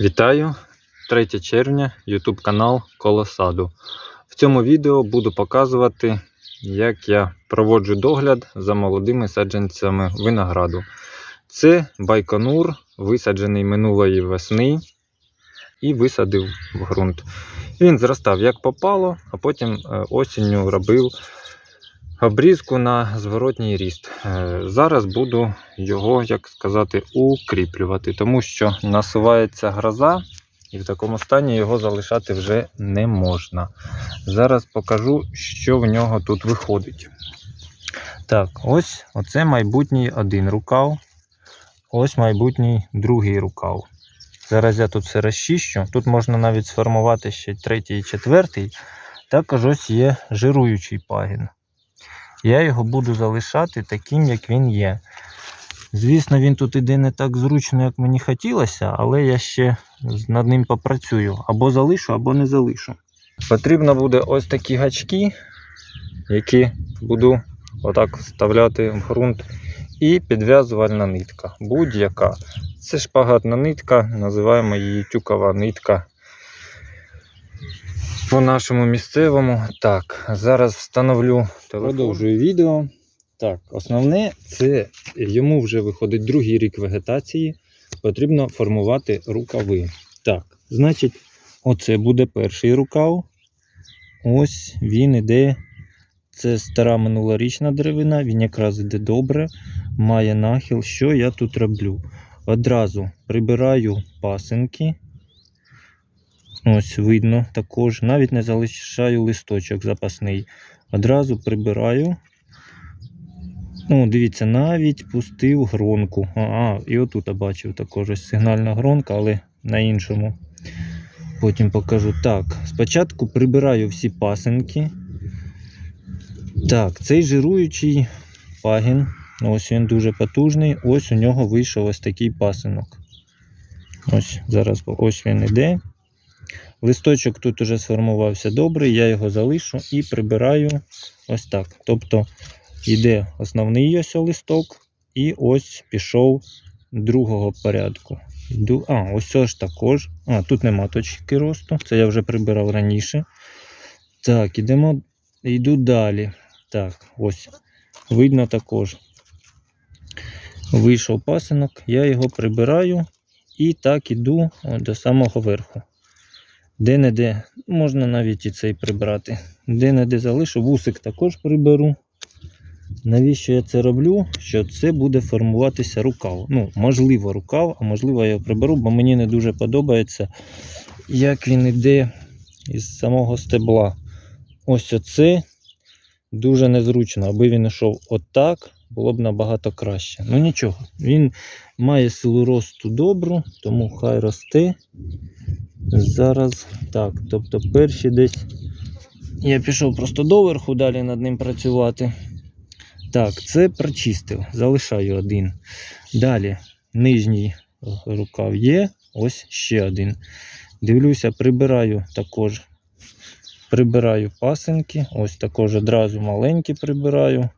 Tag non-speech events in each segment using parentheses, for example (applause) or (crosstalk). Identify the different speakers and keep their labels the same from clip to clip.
Speaker 1: Вітаю! 3 червня, YouTube канал Колосаду. В цьому відео буду показувати, як я проводжу догляд за молодими саджанцями винограду. Це байконур, висаджений минулої весни і висадив в ґрунт. Він зростав як попало, а потім е, осінню робив обрізку на зворотній ріст. Е, Зараз буду його, як сказати, укріплювати, тому що насувається гроза, і в такому стані його залишати вже не можна. Зараз покажу, що в нього тут виходить. Так, ось оце майбутній один рукав. Ось майбутній другий рукав. Зараз я тут все розчищу. Тут можна навіть сформувати ще третій і четвертий. Також ось є жируючий пагін. Я його буду залишати таким, як він є. Звісно, він тут іде не так зручно, як мені хотілося, але я ще над ним попрацюю. Або залишу, або не залишу. Потрібно буде ось такі гачки, які буду отак вставляти в ґрунт. І підв'язувальна нитка. Будь-яка. Це шпагатна нитка, називаємо її тюкова нитка. По нашому місцевому. Так, зараз встановлю телефон. Продовжую відео. Так, основне це йому вже виходить другий рік вегетації. Потрібно формувати рукави. Так, значить, оце буде перший рукав. Ось він іде. Це стара минулорічна деревина, він якраз іде добре, має нахил. Що я тут роблю? Одразу прибираю пасинки. Ось видно також. Навіть не залишаю листочок запасний. Одразу прибираю. Ну, дивіться, навіть пустив гронку. А, а і отут я бачив також ось сигнальна гронка, але на іншому. Потім покажу. Так, спочатку прибираю всі пасинки. Так, цей жируючий пагін. Ось він дуже потужний. Ось у нього вийшов ось такий пасинок. Ось зараз ось він іде. Листочок тут уже сформувався добрий, я його залишу і прибираю ось так. Тобто йде основний ось листок, і ось пішов другого порядку. А, ось ж також. А, тут нема точки росту, це я вже прибирав раніше. Так, ідемо, йду далі. Так, ось. Видно також. Вийшов пасинок, я його прибираю і так іду до самого верху. Де-не-де, можна навіть і цей прибрати. Де-не-де залишу, вусик також приберу. Навіщо я це роблю? Що це буде формуватися рукав. Ну, можливо, рукав, а можливо, я його приберу, бо мені не дуже подобається, як він йде із самого стебла. Ось оце дуже незручно, аби він йшов отак, було б набагато краще. Ну нічого, він має силу росту добру, тому хай росте. Зараз так, тобто перші десь. Я пішов просто доверху далі над ним працювати. Так, це прочистив, залишаю один. Далі нижній рукав є, ось ще один. Дивлюся, прибираю також. Прибираю пасинки, ось також одразу маленькі прибираю.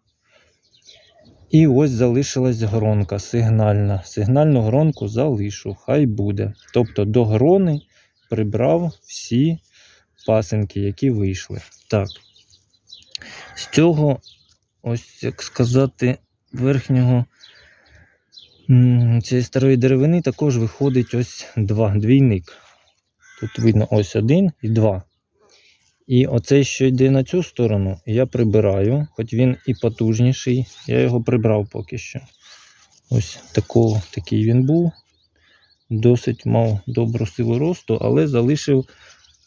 Speaker 1: І ось залишилась гронка сигнальна. Сигнальну гронку залишу, хай буде. Тобто до грони прибрав всі пасинки, які вийшли. Так. З цього, ось як сказати, верхнього цієї старої деревини також виходить ось два двійник. Тут видно ось один і два. І оцей, що йде на цю сторону, я прибираю, хоч він і потужніший, я його прибрав поки що. Ось такого, такий він був. Досить мав добру силу росту, але залишив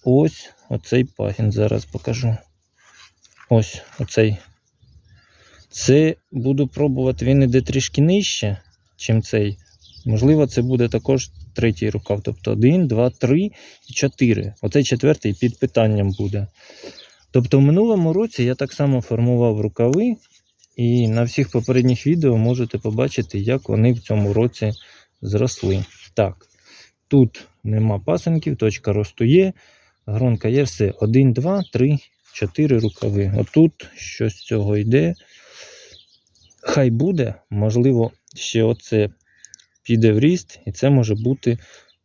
Speaker 1: ось оцей пагін. Зараз покажу. Ось оцей. Це буду пробувати, він іде трішки нижче, чим цей. Можливо, це буде також третій рукав. Тобто 1, 2, 3 і 4. Оцей четвертий під питанням буде. Тобто, в минулому році я так само формував рукави, і на всіх попередніх відео можете побачити, як вони в цьому році зросли. Так, тут нема пасенків, точка росту є, гронка є, все. 1, 2, 3, 4 рукави. Отут щось з цього йде. Хай буде, можливо, ще оце піде в ріст, і це може бути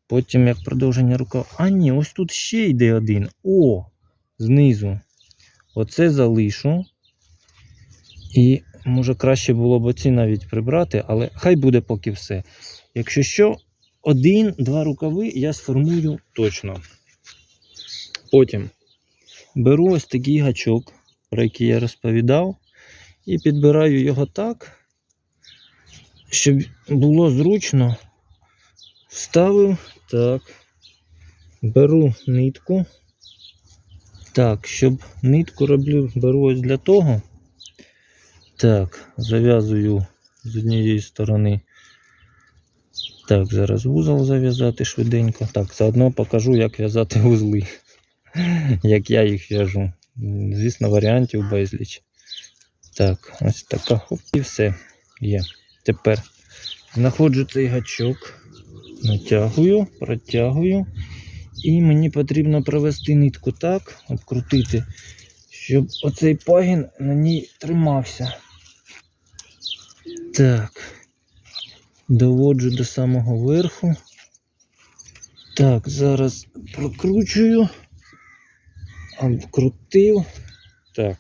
Speaker 1: Потім як продовження рукава. А ні, ось тут ще йде один. О! Знизу. Оце залишу. І може краще було б оці навіть прибрати, але хай буде поки все. Якщо що, один-два рукави я сформую точно. Потім беру ось такий гачок, про який я розповідав, і підбираю його так, щоб було зручно. Вставив так. Беру нитку. Так, щоб нитку роблю, беру ось для того. Так, зав'язую з однієї сторони. Так, зараз вузол зав'язати швиденько. Так, заодно покажу, як в'язати вузли. (laughs) Як я їх в'яжу. Звісно, варіантів безліч. Так, ось така хоп, і все є. Тепер знаходжу цей гачок, натягую, протягую. І мені потрібно провести нитку так, обкрутити, щоб оцей пагін на ній тримався. Так. Доводжу до самого верху. Так, зараз прокручую. Обкрутив. Так.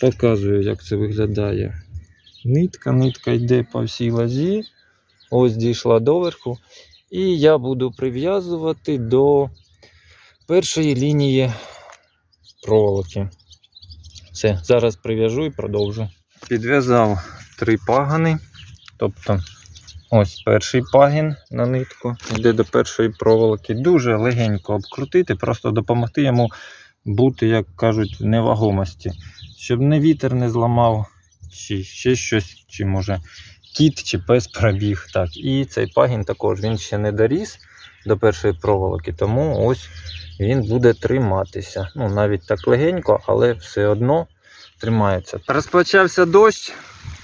Speaker 1: Показую, як це виглядає. Нитка, нитка йде по всій лазі. Ось дійшла доверху. І я буду прив'язувати до першої лінії проволоки. Все, зараз прив'яжу і продовжу. Підв'язав три пагани. Тобто, ось перший пагін на нитку йде до першої проволоки. Дуже легенько обкрутити, просто допомогти йому бути, як кажуть, в невагомості. Щоб не вітер не зламав, чи ще щось, чи може кіт чи пес пробіг. Так, і цей пагін також він ще не доріс до першої проволоки, тому ось він буде триматися. Ну, навіть так легенько, але все одно тримається. Розпочався дощ,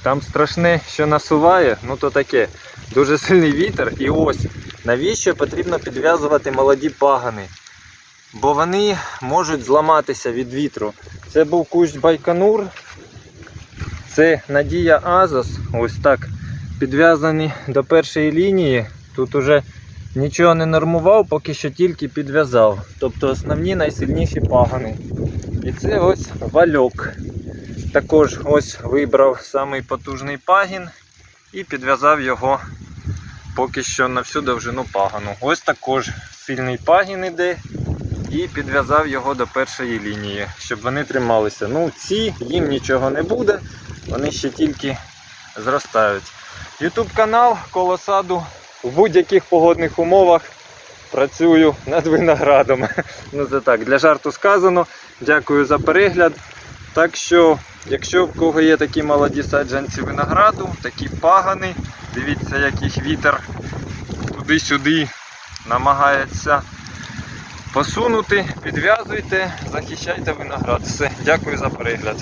Speaker 1: там страшне, що насуває, ну то таке. Дуже сильний вітер. І ось навіщо потрібно підв'язувати молоді пагани? Бо вони можуть зламатися від вітру. Це був кущ Байконур. Це Надія Азос. Ось так підв'язані до першої лінії. Тут уже нічого не нормував, поки що тільки підв'язав. Тобто основні найсильніші пагани. І це ось вальок. Також ось вибрав самий потужний пагін і підв'язав його поки що на всю довжину пагану. Ось також сильний пагін іде і підв'язав його до першої лінії, щоб вони трималися. Ну, ці їм нічого не буде, вони ще тільки зростають. YouTube канал коло саду в будь-яких погодних умовах працюю над виноградом. (laughs) Ну це так, для жарту сказано. Дякую за перегляд. Так що, якщо в кого є такі молоді саджанці винограду, такі пагани, дивіться, як їх вітер туди-сюди намагається посунути, підв'язуйте, захищайте виноград. Все, дякую за перегляд.